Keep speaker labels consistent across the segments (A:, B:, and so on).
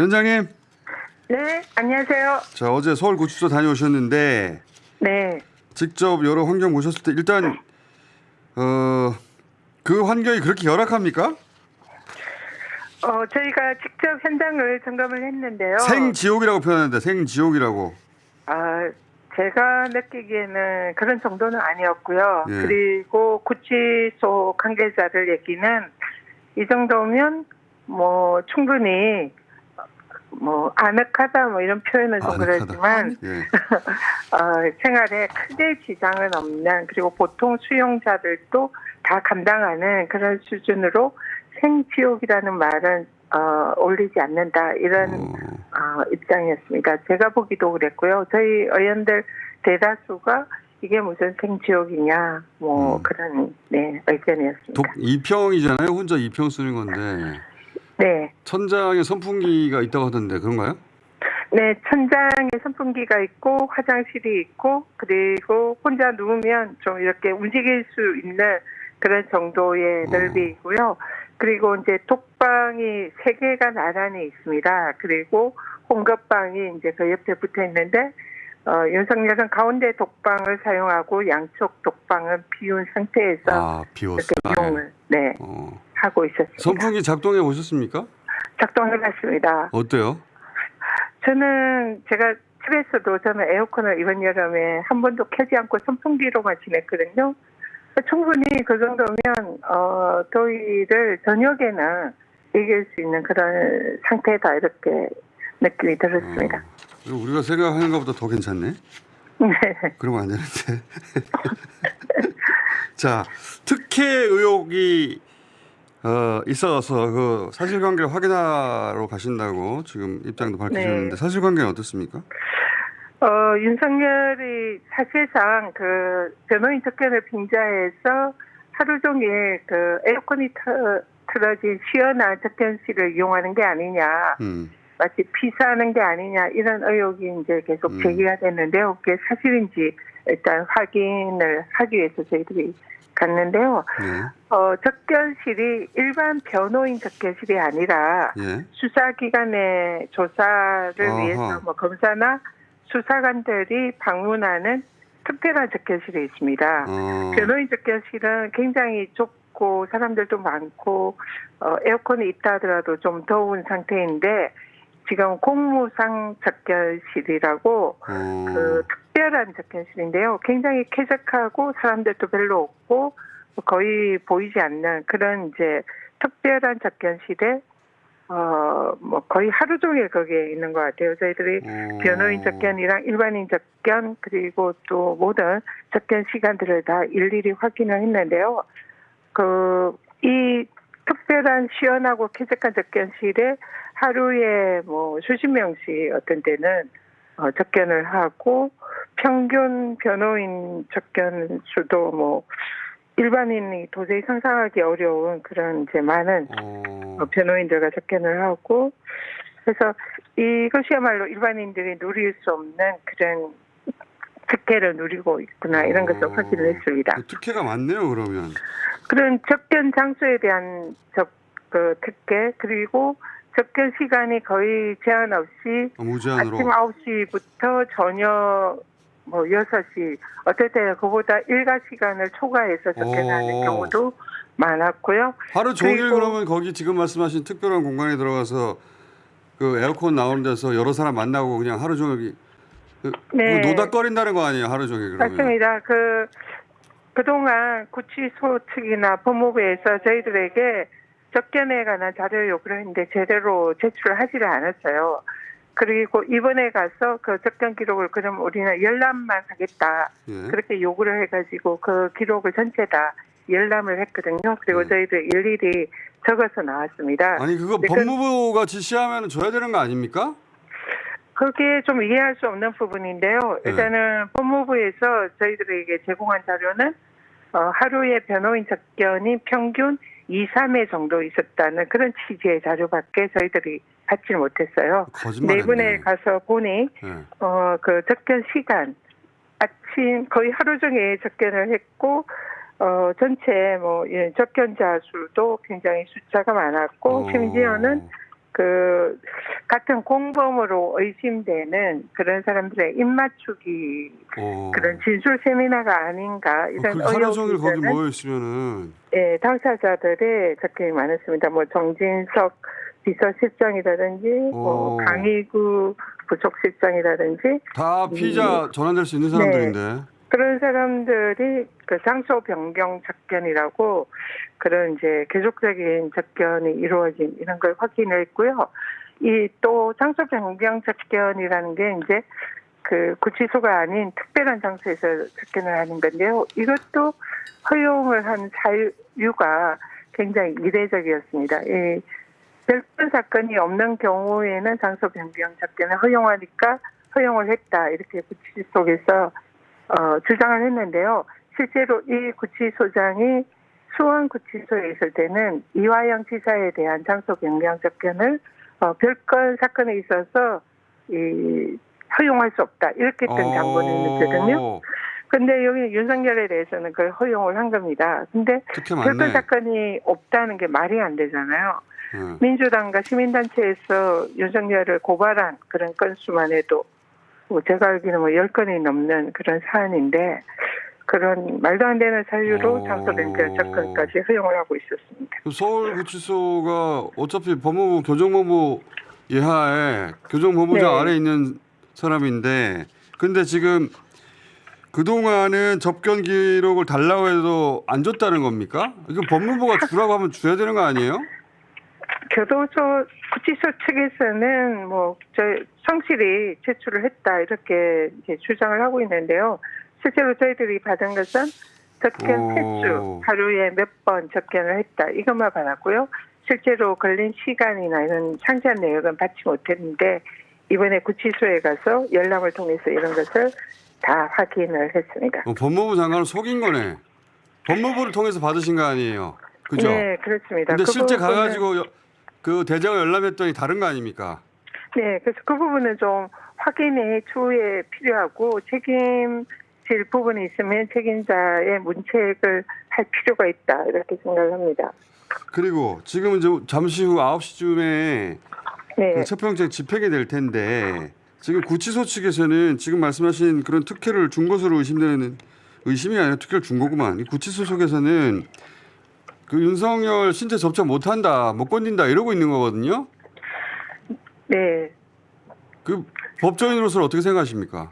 A: 위원장님,
B: 네, 안녕하세요.
A: 자 어제 서울 구치소 다녀오셨는데
B: 네,
A: 직접 여러 환경 보셨을 때 일단 어, 그 환경이 그렇게 열악합니까?
B: 어, 저희가 직접 현장을 점검을 했는데요.
A: 생지옥이라고 표현하는데 생지옥이라고.
B: 아, 제가 느끼기에는 그런 정도는 아니었고요.
A: 예.
B: 그리고 구치소 관계자들 얘기는 이 정도면 뭐 충분히 뭐 아늑하다 뭐 이런 표현은 좀
A: 아늑하다.
B: 그렇지만
A: 예.
B: 어, 생활에 크게 지장은 없는 그리고 보통 수용자들도 다 감당하는 그런 수준으로 생지옥이라는 말은 어, 올리지 않는다 이런
A: 어,
B: 어, 입장이었습니다. 제가 보기도 그랬고요. 저희 의원들 대다수가 이게 무슨 생지옥이냐 뭐
A: 음.
B: 그런 네 의견이었습니다.
A: 독 이평이잖아요. 혼자 이평 쓰는 건데
B: 네,
A: 천장에 선풍기가 있다고 하던데 그런가요?
B: 네 천장에 선풍기가 있고 화장실이 있고 그리고 혼자 누우면 좀 이렇게 움직일 수 있는 그런 정도의
A: 어.
B: 넓이고요. 그리고 이제 독방이 세 개가 나란히 있습니다. 그리고 홍급방이 이제 그 옆에 붙어 있는데 어, 윤석열은 가운데 독방을 사용하고 양쪽 독방은 비운 상태에서
A: 아 비웠어.
B: 이렇게 이용을 네
A: 어.
B: 하고 있었습니다.
A: 선풍기 작동해 보셨습니까?
B: 작동해봤습니다.
A: 어때요?
B: 저는 제가 집에서도 저는 에어컨을 이번 여름에 한 번도 켜지 않고 선풍기로만 지냈거든요. 충분히 그 정도면 어, 더위를 저녁에는 이길 수 있는 그런 상태다 이렇게 느낌이 들었습니다.
A: 이거 우리가 생각하는 것보다 더 괜찮네.
B: 네.
A: 그러면 안 되는데. 자, 특혜 의혹이 어, 있어서 그 사실관계를 확인하러 가신다고 지금 입장도 밝히셨는데
B: 네.
A: 사실관계는 어떻습니까?
B: 어, 윤석열이 사실상 그 변호인 특권을 빙자해서 하루 종일 그 에어컨이 터, 틀어진 시원한 접견실을 이용하는 게 아니냐.
A: 음,
B: 마치 피사하는 게 아니냐 이런 의혹이 이제 계속
A: 음.
B: 제기가 됐는데요. 그게 사실인지 일단 확인을 하기 위해서 저희들이 갔는데요.
A: 예,
B: 어, 접견실이 일반 변호인 접견실이 아니라
A: 예.
B: 수사기관의 조사를
A: 아하.
B: 위해서 뭐 검사나 수사관들이 방문하는 특별한 접견실이 있습니다.
A: 어,
B: 변호인 접견실은 굉장히 좁고 사람들도 많고 어, 에어컨이 있다 하더라도 좀 더운 상태인데 지금 공무상 접견실이라고
A: 어,
B: 그 특별한 접견실인데요. 굉장히 쾌적하고 사람들도 별로 없고 거의 보이지 않는 그런 이제 특별한 접견실에 어뭐 거의 하루 종일 거기에 있는 것 같아요. 저희들이
A: 어,
B: 변호인 접견이랑 일반인 접견 그리고 또 모든 접견 시간들을 다 일일이 확인을 했는데요. 그 이 특별한 시원하고 쾌적한 접견실에 하루에 뭐 수십 명씩 어떤 때는 어, 접견을 하고 평균 변호인 접견 수도 뭐 일반인이 도저히 상상하기 어려운 그런 이제 많은
A: 어,
B: 어, 변호인들과 접견을 하고 그래서 이것이야말로 일반인들이 누릴 수 없는 그런 특혜를 누리고 있구나 이런 것을
A: 어.
B: 확인을 했습니다.
A: 그 특혜가 많네요. 그러면
B: 그런 접견 장소에 대한 접, 그 특혜 그리고 접견 시간이 거의 제한 없이
A: 어, 무제한으로.
B: 아침 9시부터 저녁 뭐 6시 어떨 때는 그보다 일가 시간을 초과해서 접견하는
A: 오.
B: 경우도 많았고요.
A: 하루 종일 그러면 거기 지금 말씀하신 특별한 공간에 들어가서 그 에어컨 나오는 데서 여러 사람 만나고 그냥 하루 종일 그,
B: 네.
A: 그 노닥거린다는 거 아니에요 하루 종일 그러면
B: 맞습니다. 그 그동안 구치소 측이나 법무부에서 저희들에게 접견에 관한 자료 요구를 했는데 제대로 제출을 하지를 않았어요. 그리고 이번에 가서 그 접견 기록을 그럼 우리는 열람만 하겠다.
A: 예.
B: 그렇게 요구를 해가지고 그 기록을 전체 다 열람을 했거든요. 그리고
A: 네.
B: 저희들 일일이 적어서 나왔습니다.
A: 아니 그거
B: 네, 그-
A: 법무부가 지시하면 줘야 되는 거 아닙니까?
B: 그게 좀 이해할 수 없는 부분인데요.
A: 네.
B: 일단은 법무부에서 저희들에게 제공한 자료는 어, 하루에 변호인 접견이 평균 2, 3회 정도 있었다는 그런 취지의 자료밖에 저희들이 받지 못했어요.
A: 거짓말.
B: 네 분에 가서 보니
A: 예.
B: 어, 그 접견 시간 아침 거의 하루 종일 접견을 했고 어, 전체 뭐 예, 접견자 수도 굉장히 숫자가 많았고
A: 어.
B: 심지어는 그 같은 공범으로 의심되는 그런 사람들의 입맞추기
A: 어.
B: 그런 진술 세미나가 아닌가 이런
A: 그 하루 종일 거기 모여 있으면은
B: 예, 당사자들의 적격이 많았습니다. 뭐 정진석 비서실장이라든지 뭐
A: 오.
B: 강희구 부속실장이라든지
A: 다 피의자 전환될 수 있는 사람들인데.
B: 그런 사람들이 그 장소 변경 접견이라고 그런 이제 계속적인 접견이 이루어진 이런 걸 확인했고요. 이또 장소 변경 접견이라는 게 이제 그 구치소가 아닌 특별한 장소에서 접견을 하는 건데요. 이것도 허용을 한 사유가 굉장히 이례적이었습니다. 이 별건 사건이 없는 경우에는 장소 변경 접견을 허용하니까 허용을 했다 이렇게 구치소에서 어, 주장을 했는데요. 실제로 이 구치소장이 수원 구치소에 있을 때는 이화영 지사에 대한 장소 변경 접견을 어, 별건 사건에 있어서 이 허용할 수 없다 이렇게 했던 장본이 있거든요.
A: 어,
B: 근데 여기 윤석열에 대해서는 그걸 허용을 한 겁니다. 근데 별건. 사건이 없다는 게 말이 안 되잖아요.
A: 예.
B: 민주당과 시민단체에서 윤석열을 고발한 그런 건수만 해도 뭐 제가 알기로는 뭐 10건이 넘는 그런 사안인데 그런 말도 안 되는 사유로
A: 오.
B: 장소 변경 접근까지 허용을 하고 있었습니다.
A: 그 서울구치소가 어차피 법무부 교정본부 예하에 교정본부장
B: 네.
A: 아래 에 있는 사람인데 근데 지금 그동안은 접견 기록을 달라고 해도 안 줬다는 겁니까? 이거 법무부가 주라고 하면 줘야 되는 거 아니에요?
B: 교도소 구치소 측에서는 뭐저 성실히 제출을 했다 이렇게 주장을 하고 있는데요. 실제로 저희들이 받은 것은 접견
A: 오.
B: 횟수 하루에 몇 번 접견을 했다 이것만 받았고요. 실제로 걸린 시간이나 이런 상세한 내역은 받지 못했는데 이번에 구치소에 가서 열람을 통해서 이런 것을 다 확인을 했습니다.
A: 어, 법무부 장관을 속인 거네. 법무부를 통해서 받으신 거 아니에요? 그죠?
B: 네, 그렇습니다.
A: 근데
B: 그
A: 실제
B: 부분은-
A: 가가지고 여- 그 대장을 열람했더니 다른 거 아닙니까?
B: 네, 그래서 그 부분은 좀 확인이 추후에 필요하고 책임질 부분이 있으면 책임자의 문책을 할 필요가 있다 이렇게 생각을 합니다.
A: 그리고 지금 이제 잠시 후 9시쯤에
B: 네,
A: 그 체포영장 집행이 될 텐데 지금 구치소 측에서는 지금 말씀하신 그런 특혜를 준 것으로 의심되는 의심이 아니라 특혜를 준 거구만. 이 구치소 속에서는 그 윤석열 신체 접촉 못한다, 못 건든다 이러고 있는 거거든요.
B: 네.
A: 그 법조인으로서 어떻게 생각하십니까?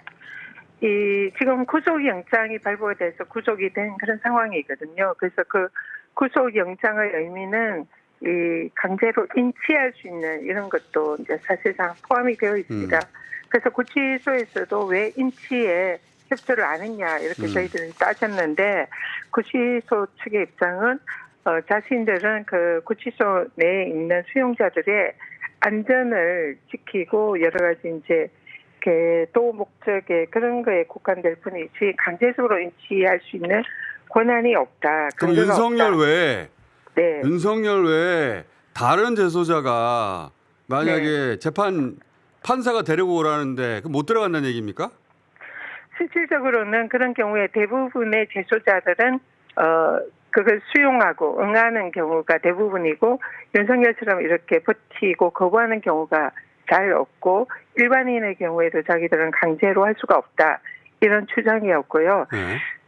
B: 이 지금 구속 영장이 발부가 돼서 구속이 된 그런 상황이거든요. 그래서 그 구속 영장의 의미는 이 강제로 인치할 수 있는 이런 것도 이제 사실상 포함이 되어 있습니다. 그래서 구치소에서도 왜 인치에 협조를 안 했냐 이렇게
A: 음.
B: 저희들이 따졌는데 구치소 측의 입장은 어, 자신들은 그 구치소 내에 있는 수용자들의 안전을 지키고 여러 가지 이제 도 목적의 그런 거에 국한될 뿐이지 강제적으로 인치할 수 있는 권한이 없다.
A: 그럼 윤석열
B: 없다.
A: 외에
B: 네.
A: 윤석열 외에 다른 재소자가 만약에
B: 네.
A: 재판 판사가 데리고 오라는데 그못 들어간다는 얘기입니까?
B: 실질적으로는 그런 경우에 대부분의 재소자들은 어 그걸 수용하고 응하는 경우가 대부분이고 윤석열처럼 이렇게 버티고 거부하는 경우가 잘 없고 일반인의 경우에도 자기들은 강제로 할 수가 없다 이런 주장이었고요.
A: 예.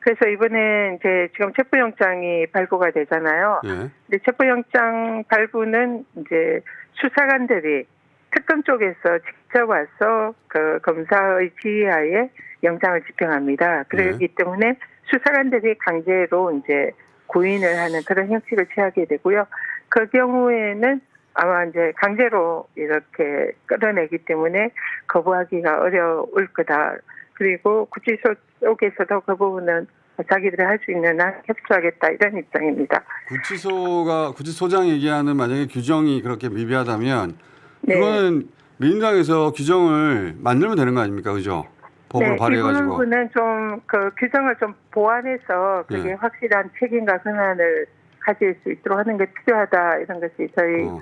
B: 그래서 이번에 이제 지금 체포영장이 발부가 되잖아요.
A: 예.
B: 근데 체포영장 발부는 이제 수사관들이 특검 쪽에서 직접 와서 그 검사의 지휘하에 영장을 집행합니다. 그렇기 때문에 수사관들이 강제로 이제 구인을 하는 그런 형식을 취하게 되고요. 그 경우에는 아마 이제 강제로 이렇게 끌어내기 때문에 거부하기가 어려울 거다. 그리고 구치소 쪽에서도 그 부분은 자기들이 할 수 있는 한 협조하겠다 이런 입장입니다.
A: 구치소가 구치소장 얘기하는 만약에 규정이 그렇게 미비하다면
B: 네.
A: 그거는 민주당에서 규정을 만들면 되는 거 아닙니까, 그죠? 법으로
B: 네, 이
A: 발의해가지고.
B: 부분은 좀 그 규정을 좀 보완해서 그게
A: 네.
B: 확실한 책임과 권한을 가질 수 있도록 하는 게 필요하다 이런 것이 저희
A: 어.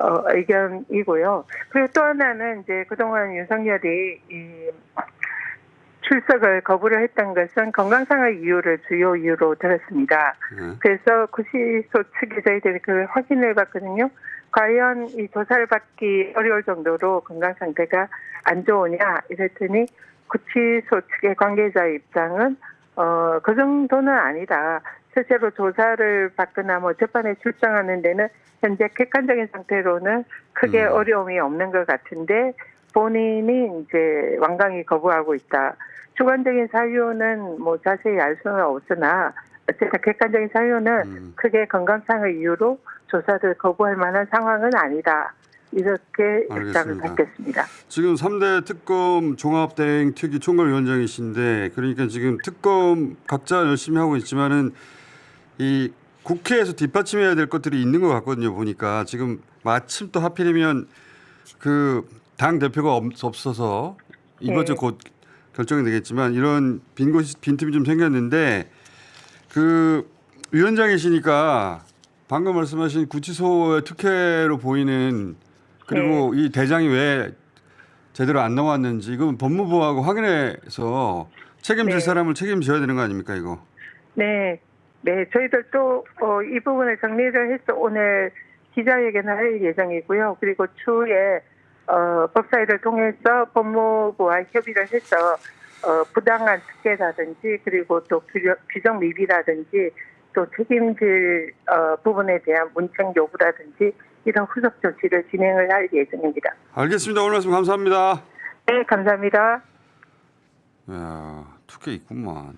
B: 어, 의견이고요. 그리고 또 하나는 이제 그동안 윤석열이 이 출석을 거부를 했던 것은 건강상의 이유를 주요 이유로 들었습니다.
A: 예.
B: 그래서 구치소 측에 저희들이 그걸 확인을 해봤거든요. 과연 이 조사를 받기 어려울 정도로 건강 상태가 안 좋으냐 이랬더니 구치소 측의 관계자 입장은 어, 그 정도는 아니다. 실제로 조사를 받거나 뭐 재판에 출정하는 데는 현재 객관적인 상태로는 크게
A: 음.
B: 어려움이 없는 것 같은데 본인이 이제 완강히 거부하고 있다. 주관적인 사유는 뭐 자세히 알 수는 없으나 어쨌든 객관적인 사유는
A: 음.
B: 크게 건강상의 이유로 조사를 거부할 만한 상황은 아니다. 이렇게 입장을. 받겠습니다.
A: 지금 3대 특검 종합대행 특위 총괄위원장이신데 그러니까 지금 특검 각자 열심히 하고 있지만은 이 국회에서 뒷받침해야 될 것들이 있는 것 같거든요. 보니까 지금 마침 또 하필이면 그 당 대표가 없- 없어서 이것저
B: 네.
A: 곧 결정이 되겠지만 이런 빈 곳이 빈틈이 좀 생겼는데 그 위원장이시니까 방금 말씀하신 구치소의 특혜로 보이는 그리고 이 대장이 왜 제대로 안 나왔는지 이건 법무부하고 확인해서 책임질
B: 네.
A: 사람을 책임져야 되는 거 아닙니까 이거?
B: 네, 네, 저희들도 어, 이 부분을 정리를 해서 오늘 기자회견을 할 예정이고요. 그리고 추후에 어, 법사위를 통해서 법무부와 협의를 해서 어, 부당한 특혜라든지 그리고 또 규정, 규정 미비라든지 또 책임질 어, 부분에 대한 문책 요구라든지 이런 후속 조치를 진행을 할 예정입니다.
A: 알겠습니다. 오늘 말씀 감사합니다.
B: 네, 감사합니다.
A: 야, 특혜 있구만.